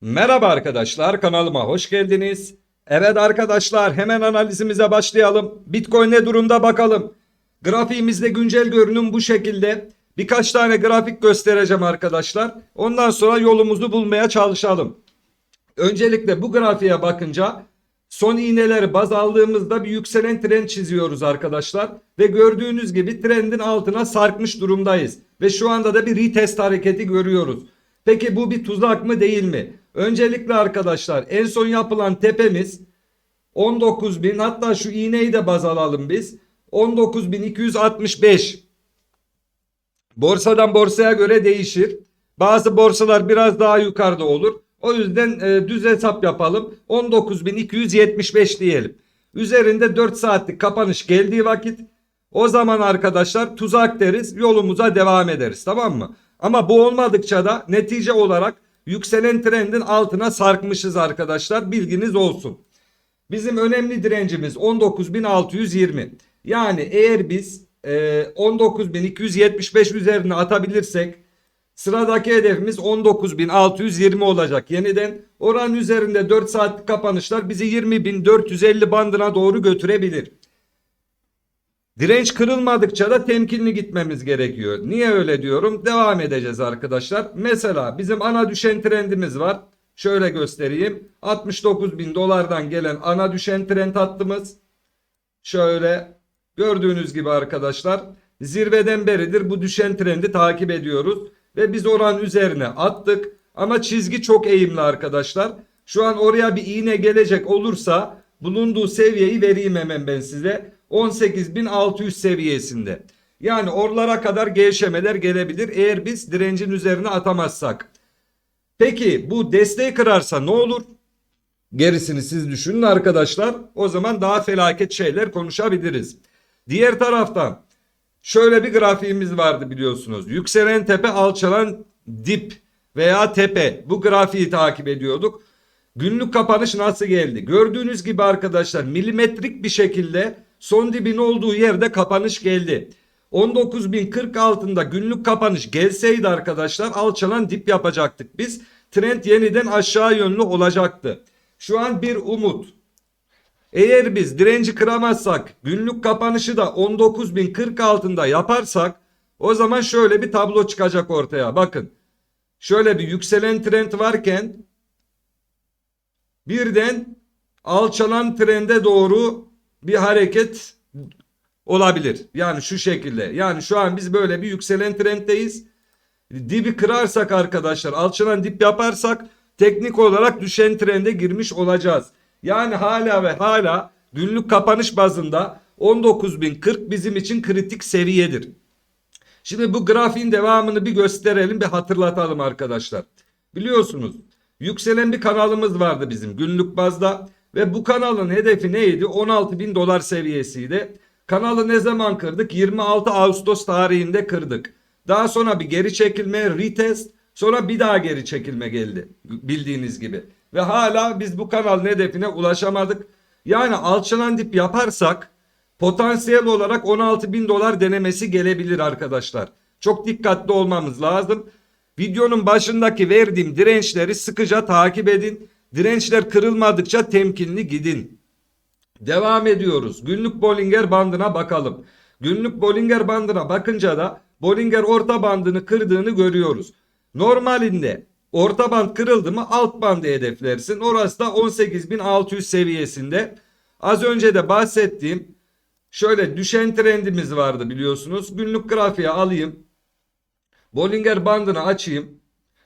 Merhaba arkadaşlar kanalıma hoş geldiniz. Evet arkadaşlar hemen analizimize başlayalım. Bitcoin ne durumda bakalım. Grafiğimizde güncel görünüm bu şekilde. Birkaç tane grafik göstereceğim arkadaşlar. Ondan sonra yolumuzu bulmaya çalışalım. Öncelikle bu grafiğe bakınca son iğneleri baz aldığımızda bir yükselen trend çiziyoruz arkadaşlar. Ve gördüğünüz gibi trendin altına sarkmış durumdayız. Ve şu anda da bir retest hareketi görüyoruz. Peki bu bir tuzak mı değil mi? Öncelikle arkadaşlar en son yapılan tepemiz 19.000 hatta şu iğneyi de baz alalım biz. 19.265 Borsadan borsaya göre değişir. Bazı borsalar biraz daha yukarıda olur. O yüzden e, düz hesap yapalım. 19.275 diyelim. Üzerinde 4 saatlik kapanış geldiği vakit o zaman arkadaşlar tuzak deriz yolumuza devam ederiz tamam mı? Ama bu olmadıkça da netice olarak yükselen trendin altına sarkmışız arkadaşlar bilginiz olsun. Bizim önemli direncimiz 19.620. Yani eğer biz e, 19.275 üzerine atabilirsek sıradaki hedefimiz 19.620 olacak. Yeniden oran üzerinde 4 saatlik kapanışlar bizi 20.450 bandına doğru götürebilir. Direnç kırılmadıkça da temkinli gitmemiz gerekiyor. Niye öyle diyorum? Devam edeceğiz arkadaşlar. Mesela bizim ana düşen trendimiz var. Şöyle göstereyim. 69 bin dolardan gelen ana düşen trend hattımız. Şöyle gördüğünüz gibi arkadaşlar zirveden beridir bu düşen trendi takip ediyoruz. Ve biz oran üzerine attık. Ama çizgi çok eğimli arkadaşlar. Şu an oraya bir iğne gelecek olursa bulunduğu seviyeyi vereyim hemen ben size. 18.600 seviyesinde. Yani oralara kadar gevşemeler gelebilir eğer biz direncin üzerine atamazsak. Peki bu desteği kırarsa ne olur? Gerisini siz düşünün arkadaşlar. O zaman daha felaket şeyler konuşabiliriz. Diğer taraftan şöyle bir grafiğimiz vardı biliyorsunuz. Yükselen tepe alçalan dip veya tepe. Bu grafiği takip ediyorduk. Günlük kapanış nasıl geldi? Gördüğünüz gibi arkadaşlar milimetrik bir şekilde son dibin olduğu yerde kapanış geldi. 19.040 altında günlük kapanış gelseydi arkadaşlar alçalan dip yapacaktık biz. Trend yeniden aşağı yönlü olacaktı. Şu an bir umut. Eğer biz direnci kıramazsak günlük kapanışı da 19.040 altında yaparsak o zaman şöyle bir tablo çıkacak ortaya. Bakın şöyle bir yükselen trend varken birden alçalan trende doğru bir hareket olabilir. Yani şu şekilde. Yani şu an biz böyle bir yükselen trenddeyiz. Dibi kırarsak arkadaşlar alçalan dip yaparsak teknik olarak düşen trende girmiş olacağız. Yani hala ve hala günlük kapanış bazında 19.040 bizim için kritik seviyedir. Şimdi bu grafiğin devamını bir gösterelim bir hatırlatalım arkadaşlar. Biliyorsunuz yükselen bir kanalımız vardı bizim günlük bazda ve bu kanalın hedefi neydi? 16 bin dolar seviyesiydi. Kanalı ne zaman kırdık? 26 Ağustos tarihinde kırdık. Daha sonra bir geri çekilme, retest, sonra bir daha geri çekilme geldi bildiğiniz gibi. Ve hala biz bu kanalın hedefine ulaşamadık. Yani alçalan dip yaparsak potansiyel olarak 16 bin dolar denemesi gelebilir arkadaşlar. Çok dikkatli olmamız lazım. Videonun başındaki verdiğim dirençleri sıkıca takip edin. Dirençler kırılmadıkça temkinli gidin. Devam ediyoruz. Günlük Bollinger bandına bakalım. Günlük Bollinger bandına bakınca da Bollinger orta bandını kırdığını görüyoruz. Normalinde orta band kırıldı mı alt bandı hedeflersin. Orası da 18.600 seviyesinde. Az önce de bahsettiğim şöyle düşen trendimiz vardı biliyorsunuz. Günlük grafiğe alayım. Bollinger bandını açayım.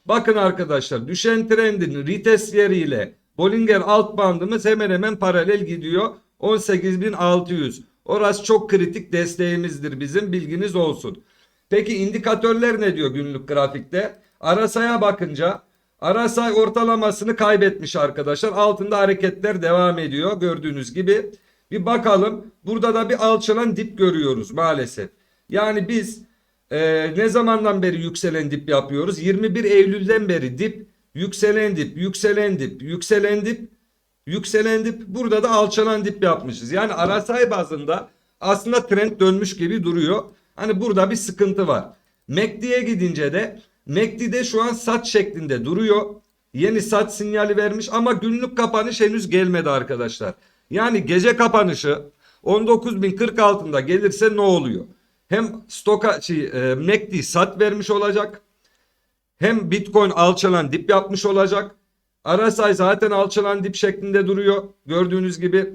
Bakın arkadaşlar düşen trendin retest yeriyle Bollinger alt bandımız hemen hemen paralel gidiyor. 18.600. Orası çok kritik desteğimizdir bizim bilginiz olsun. Peki indikatörler ne diyor günlük grafikte? Arasaya bakınca Arasay ortalamasını kaybetmiş arkadaşlar. Altında hareketler devam ediyor gördüğünüz gibi. Bir bakalım burada da bir alçalan dip görüyoruz maalesef. Yani biz e, ne zamandan beri yükselen dip yapıyoruz? 21 Eylül'den beri dip, yükselen dip, yükselen dip, yükselen dip, yükselen dip. Burada da alçalan dip yapmışız. Yani Arasay bazında aslında trend dönmüş gibi duruyor. Hani burada bir sıkıntı var. MACD'ye gidince de MACD'de şu an sat şeklinde duruyor. yeni sat sinyali vermiş ama günlük kapanış henüz gelmedi arkadaşlar. Yani gece kapanışı 19.040 altında gelirse ne oluyor? Hem stoka şey, e, MACD sat vermiş olacak. Hem Bitcoin alçalan dip yapmış olacak. RSI zaten alçalan dip şeklinde duruyor. Gördüğünüz gibi.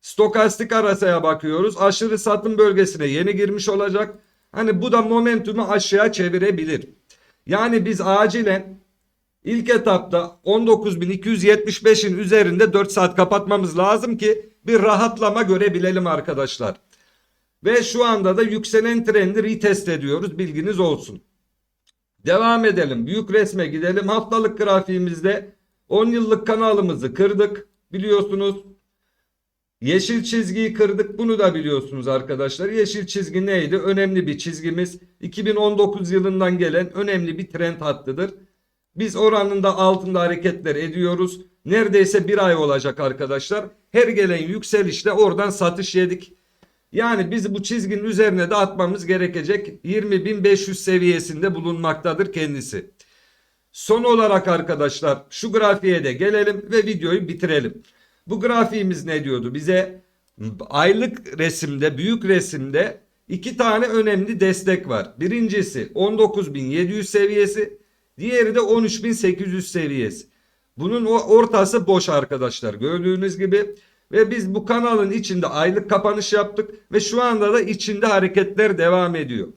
Stokastik RSI'ye bakıyoruz. Aşırı satım bölgesine yeni girmiş olacak. Hani bu da momentumu aşağı çevirebilir. Yani biz acilen ilk etapta 19.275'in üzerinde 4 saat kapatmamız lazım ki bir rahatlama görebilelim arkadaşlar. Ve şu anda da yükselen trendi retest ediyoruz bilginiz olsun. Devam edelim. Büyük resme gidelim. Haftalık grafiğimizde 10 yıllık kanalımızı kırdık. Biliyorsunuz. Yeşil çizgiyi kırdık. Bunu da biliyorsunuz arkadaşlar. Yeşil çizgi neydi? Önemli bir çizgimiz. 2019 yılından gelen önemli bir trend hattıdır. Biz oranında altında hareketler ediyoruz. Neredeyse bir ay olacak arkadaşlar. Her gelen yükselişte oradan satış yedik. Yani biz bu çizginin üzerine de atmamız gerekecek 20.500 seviyesinde bulunmaktadır kendisi. Son olarak arkadaşlar şu grafiğe de gelelim ve videoyu bitirelim. Bu grafiğimiz ne diyordu bize? Aylık resimde, büyük resimde iki tane önemli destek var. Birincisi 19.700 seviyesi, diğeri de 13.800 seviyesi. Bunun o ortası boş arkadaşlar gördüğünüz gibi. Ve biz bu kanalın içinde aylık kapanış yaptık ve şu anda da içinde hareketler devam ediyor.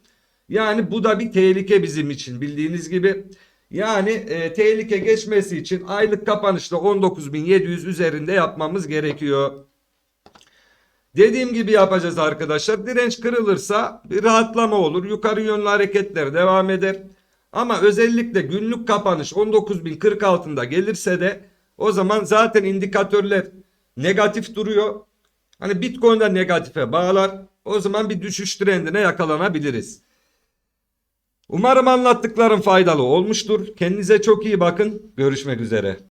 Yani bu da bir tehlike bizim için bildiğiniz gibi. Yani e, tehlike geçmesi için aylık kapanışta 19.700 üzerinde yapmamız gerekiyor. Dediğim gibi yapacağız arkadaşlar. Direnç kırılırsa bir rahatlama olur. Yukarı yönlü hareketler devam eder. Ama özellikle günlük kapanış 19.040 altında gelirse de o zaman zaten indikatörler negatif duruyor. Hani Bitcoin'de negatife bağlar. O zaman bir düşüş trendine yakalanabiliriz. Umarım anlattıklarım faydalı olmuştur. Kendinize çok iyi bakın. Görüşmek üzere.